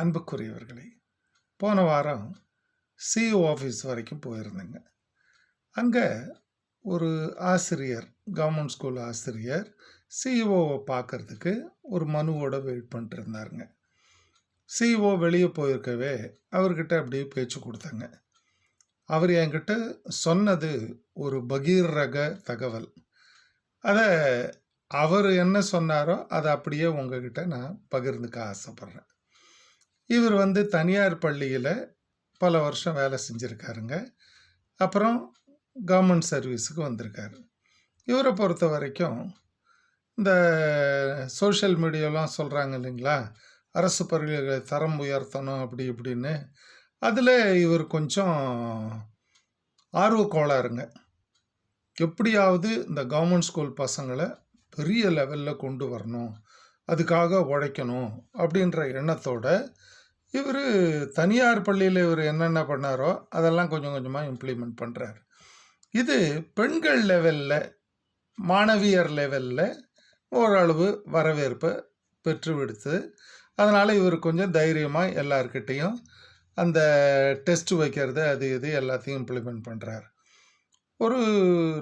அன்புக்குரியவர்களே போன வாரம் சிஇஓ ஆஃபீஸ் வரைக்கும் போயிருந்தேங்க. அங்கே ஒரு ஆசிரியர் கவர்மெண்ட் ஸ்கூல் ஆசிரியர் சிஇஓவை பார்க்கறதுக்கு ஒரு மனுவோட வெயிட் பண்ணிட்டு இருந்தாருங்க. சிஇஓ வெளியே போயிருக்கவே அவர்கிட்ட அப்படியே பேச்சு கொடுத்தாங்க. அவர் என்கிட்ட சொன்னது ஒரு பகீர் ரக தகவல். அதை அவர் என்ன சொன்னாரோ அதை அப்படியே உங்ககிட்ட நான் பகிர்ந்துக்க ஆசைப்பட்றேன். இவர் வந்து தனியார் பள்ளியில் பல வருஷம் வேலை செஞ்சுருக்காருங்க. அப்புறம் கவர்மெண்ட் சர்வீஸுக்கு வந்திருக்காரு. இவரை பொறுத்த வரைக்கும் இந்த சோஷியல் மீடியாலாம் சொல்கிறாங்க இல்லைங்களா? அரசு பள்ளிகளை தரம் உயர்த்தணும் அப்படி இப்படின்னு. அதில் இவர் கொஞ்சம் ஆர்வக்கோளாருங்க எப்படியாவது இந்த கவர்மெண்ட் ஸ்கூல் பசங்களை பெரிய லெவலில் கொண்டு வரணும். அதுக்காக உழைக்கணும் அப்படின்ற எண்ணத்தோட இவர் தனியார் பள்ளியில் இவர் என்னென்ன பண்ணாரோ அதெல்லாம் கொஞ்சம் கொஞ்சமாக இம்ப்ளிமெண்ட் பண்ணுறாரு இது பெண்கள் லெவலில் மாணவியர் லெவலில் ஓரளவு வரவேற்பை பெற்று விடுத்து அதனால் இவர் கொஞ்சம் தைரியமாக எல்லார்கிட்டேயும் அந்த டெஸ்ட் வைக்கிறது அது இது எல்லாத்தையும் இம்ப்ளிமெண்ட் பண்ணுறாரு ஒரு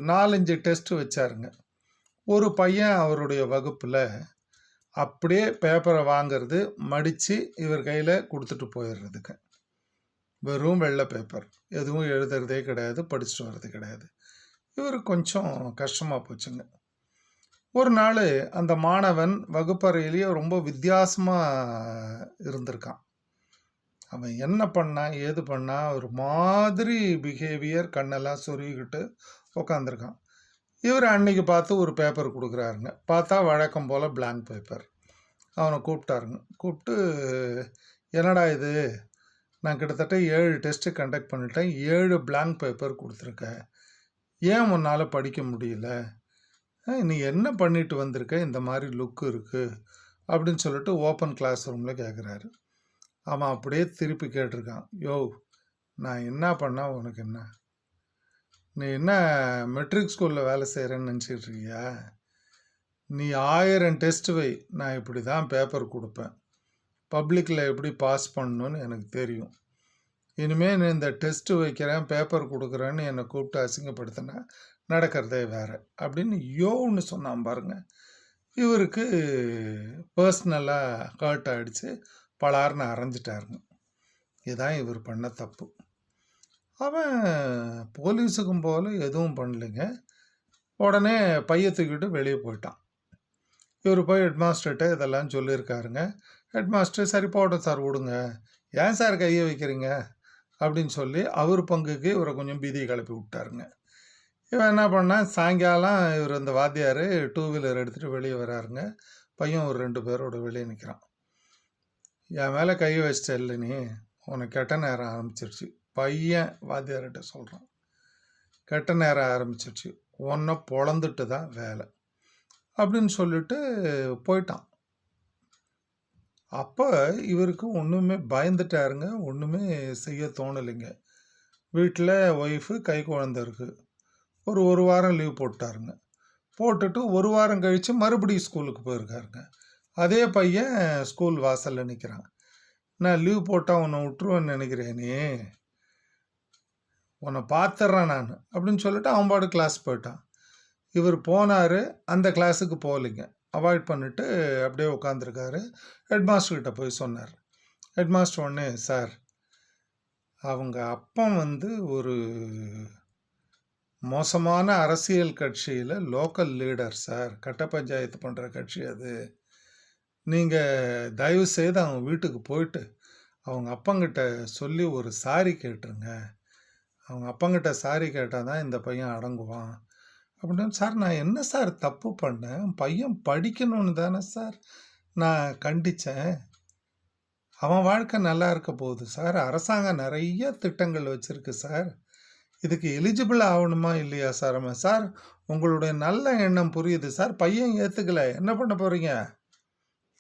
நாலஞ்சு டெஸ்ட்டு வச்சாருங்க. ஒரு பையன் அவருடைய வகுப்பில் அப்படியே பேப்பரை வாங்கிறது மடித்து இவர் கையில் கொடுத்துட்டு போயிடுறதுக்கு. வெறும் வெள்ளை பேப்பர் எதுவும் எழுதுறதே கிடையாது படிச்சுட்டு வர்றது கிடையாது. இவர் கொஞ்சம் கஷ்டமாக போச்சுங்க. ஒரு நாள் அந்த மாணவன் வகுப்பறையிலேயே ரொம்ப வித்தியாசமாக இருந்திருக்கான். அவன் என்ன பண்ணான் ஏது பண்ணான் ஒரு மாதிரி பிஹேவியர் கண்ணெல்லாம் சொருகிக்கிட்டு உக்காந்துருக்கான். இவர் அன்னைக்கு பார்த்து ஒரு பேப்பர் கொடுக்குறாருங்க. பார்த்தா வழக்கம் போல் பிளாங்க் பேப்பர் அவனை கூப்பிட்டாருங்க. கூப்பிட்டு என்னடா இது? நான் கிட்டத்தட்ட ஏழு டெஸ்ட்டு கண்டக்ட் பண்ணிட்டேன். ஏழு பிளாங்க் பேப்பர் கொடுத்துருக்கேன் ஏன் உன்னால் படிக்க முடியல? நீ என்ன பண்ணிட்டு வந்திருக்க? இந்த மாதிரி லுக்கு இருக்குது அப்படின்னு சொல்லிட்டு ஓப்பன் கிளாஸ் ரூமில் கேட்குறாரு அவன் அப்படியே திருப்பி கேட்டிருக்கான். யோ நான் என்ன பண்ணால் உனக்கு என்ன? நீ என்ன மெட்ரிக் ஸ்கூலில் வேலை செய்கிறேன்னு நினச்சிட்டு இருக்கியா? நீ ஆயிரம் டெஸ்ட் வை நான் இப்படி தான் பேப்பர் கொடுப்பேன் பப்ளிக்கில் எப்படி பாஸ் பண்ணணும்னு எனக்கு தெரியும். இனிமேல் நீ இந்த டெஸ்ட்டு வைக்கிறேன் பேப்பர் கொடுக்குறேன்னு என்னை கூப்பிட்டு அசிங்கப்படுத்தினா நடக்கிறதே வேறு அப்படின்னு யோன்னு சொன்னான் பாருங்க. இவருக்கு பர்சனலாக ஹர்ட் ஆகிடுச்சு பலார்னு அரைஞ்சிட்டாருங்க. இதுதான் இவர் பண்ண தப்பு. அவன் போலீஸுக்கும் போல எதுவும் பண்ணலைங்க. உடனே பைய தூக்கிட்டு வெளியே போயிட்டான். இவர் போய் ஹெட்மாஸ்டர்கிட்ட இதெல்லாம் சொல்லியிருக்காருங்க. ஹெட்மாஸ்டர் சரி போட்டோம் சார் விடுங்க. ஏன் சார் கையை வைக்கிறீங்க? அப்படின்னு சொல்லி அவர் பங்குக்கு இவரை கொஞ்சம் பீதியை கிளப்பி விட்டாருங்க. இவன் என்ன பண்ணான் சாயங்காலம் இவர் இந்த வாத்தியார் டூ வீலர் எடுத்துகிட்டு வெளியே வராருங்க. பையன் ஒரு ரெண்டு பேரோட வெளியே நிற்கிறான் என் மேலே கை வச்சிட்ட இல்லை நீ. உனக்கு கெட்ட நேரம் ஆரம்பிச்சிருச்சு. பையன் வாத்தியார்கிட்ட சொல்கிறான் கெட்ட நேரம் ஆரம்பிச்சிருச்சு. ஒன்றை பொழந்துட்டு தான் வேலை. அப்படின்னு சொல்லிட்டு போயிட்டான். அப்போ இவருக்கு ஒன்றுமே பயந்துட்டாருங்க. ஒன்றுமே செய்ய தோணலைங்க. வீட்டில் ஒய்ஃபு கை குழந்த இருக்குது ஒரு ஒரு வாரம் லீவ் போட்டாருங்க. போட்டுட்டு ஒரு வாரம் கழித்து மறுபடியும் ஸ்கூலுக்கு போயிருக்காருங்க. அதே பையன் ஸ்கூல் வாசலில் நிற்கிறான் நான் லீவ் போட்டால் உன்னை விட்டுருவேன்னு நினைக்கிறேனே. உன்னை பார்த்துட்றேன் நான் அப்படின்னு சொல்லிட்டு அவன் பாடு கிளாஸ் போயிட்டான். இவர் போனார் அந்த கிளாஸுக்கு போகலைங்க. அவாய்ட் பண்ணிட்டு அப்படியே உட்காந்துருக்காரு ஹெட்மாஸ்டர்கிட்ட போய் சொன்னார். ஹெட்மாஸ்டர் ஒன்று சார் அவங்க அப்பன் வந்து ஒரு மோசமான அரசியல் கட்சியில் லோக்கல் லீடர் சார் கட்ட பஞ்சாயத்து பண்ணுற கட்சி அது. நீங்கள் தயவு செய்து அவங்க வீட்டுக்கு போயிட்டு அவங்க அப்பங்கிட்ட சொல்லி ஒரு சாரி கேட்டுருங்க. அவங்க அப்பங்கிட்ட சாரி கேட்டால் தான் இந்த பையன் அடங்குவான். அப்படின்னு சார் நான் என்ன சார் தப்பு பண்ணேன்? பையன் படிக்கணும்னு தானே சார். நான் கண்டித்தேன் அவன் வாழ்க்கை நல்லா இருக்க போகுது சார். அரசாங்கம் நிறைய திட்டங்கள் வச்சுருக்கு சார். இதுக்கு எலிஜிபிள் ஆகணுமா இல்லையா சார்? அவன் சார். உங்களுடைய நல்ல எண்ணம் புரியுது சார். பையன் ஏற்றுக்கல என்ன பண்ண போகிறீங்க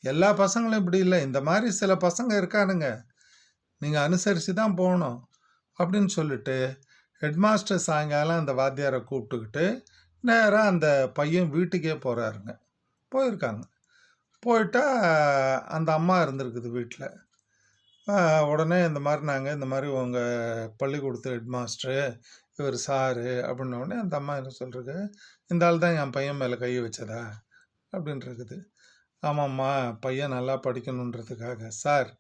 எல்லா பசங்களும் இப்படி இல்லை. இந்த மாதிரி சில பசங்க இருக்கானுங்க. நீங்கள் அனுசரித்து தான் போகணும். அப்படின்னு சொல்லிட்டு ஹெட்மாஸ்டர் சாயங்காலம் அந்த வாத்தியாரை கூப்பிட்டுக்கிட்டு நேராக அந்த பையன் வீட்டுக்கே போகிறாருங்க போயிருக்காங்க. போயிட்டா அந்த அம்மா இருந்திருக்குது வீட்டில் உடனே இந்த மாதிரி நாங்கள் இந்த மாதிரி உங்கள் பள்ளிக்கூடத்து ஹெட்மாஸ்டரு இவர் சாரு அப்படின்ன உடனே அந்த அம்மா என்ன சொல்கிறது இந்த ஆள் தான் என் பையன் மேலே கை வச்சதா? அப்படின்னு இருக்குது. ஆமாம்மா பையன் நல்லா படிக்கணுன்றதுக்காக. சார்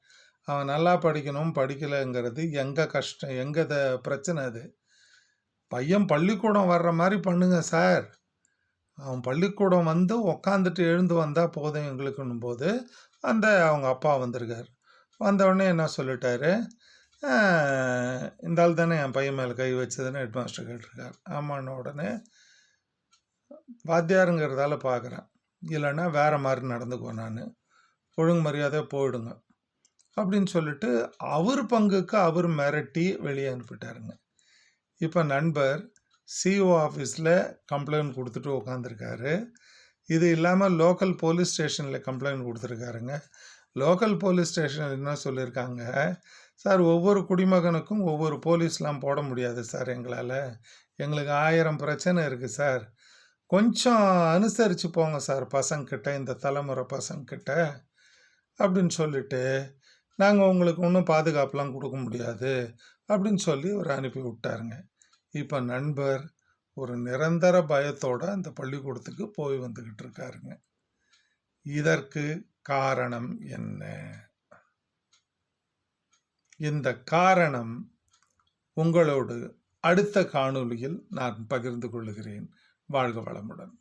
அவன் நல்லா படிக்கணும் படிக்கலைங்கிறது எங்கள் கஷ்டம் எங்கள் த பிரச்சனை அது? பையன் பள்ளிக்கூடம் வர்ற மாதிரி பண்ணுங்க சார். அவன் பள்ளிக்கூடம் வந்து உக்காந்துட்டு எழுந்து வந்தால் போதும் எங்களுக்குன்னும் போது அந்த அவங்க அப்பா வந்திருக்கார். வந்தவுடனே என்ன சொல்லிட்டாரு? இந்த ஆள் தானே என் பையன் மேலே கை வச்சதுன்னு ஹெட் மாஸ்டர் கேட்டிருக்கார். ஆமான்னு உடனே வாத்தியாருங்கிறதால பார்க்குறேன் இல்லைன்னா வேறு மாதிரி நடந்துக்குவேன் நான். ஒழுங்கு மரியாதையாக போயிடுங்க. அப்படின்னு சொல்லிட்டு அவர் பங்குக்கு அவர் மிரட்டி வெளியே அனுப்பிட்டாருங்க. இப்போ நண்பர் சிஓ ஆஃபீஸில் கம்ப்ளைண்ட் கொடுத்துட்டு உட்காந்துருக்காரு இது இல்லாமல் லோக்கல் போலீஸ் ஸ்டேஷனில் கம்ப்ளைண்ட் கொடுத்துருக்காருங்க. லோக்கல் போலீஸ் ஸ்டேஷனில் என்ன சொல்லியிருக்காங்க சார் ஒவ்வொரு குடிமகனுக்கும் ஒவ்வொரு போலீஸ்லாம் போட முடியாது சார் எங்களால். எங்களுக்கு ஆயிரம் பிரச்சனை இருக்குது சார். கொஞ்சம் அனுசரித்து போங்க சார் பசங்கிட்ட இந்த தலைமுறை பசங்கிட்ட அப்படின்னு சொல்லிட்டு நாங்கள் உங்களுக்கு ஒன்றும் பாதுகாப்புலாம் கொடுக்க முடியாது அப்படின்னு சொல்லி ஒரு அனுப்பி விட்டாருங்க. இப்போ நண்பர் ஒரு நிரந்தர பயத்தோடு அந்த பள்ளிக்கூடத்துக்கு போய் வந்துக்கிட்டு இருக்காருங்க. இதற்கு காரணம் என்ன? இந்த காரணம் உங்களோடு அடுத்த காணொளியில் நான் பகிர்ந்து கொள்கிறேன். வாழ்க வளமுடன்.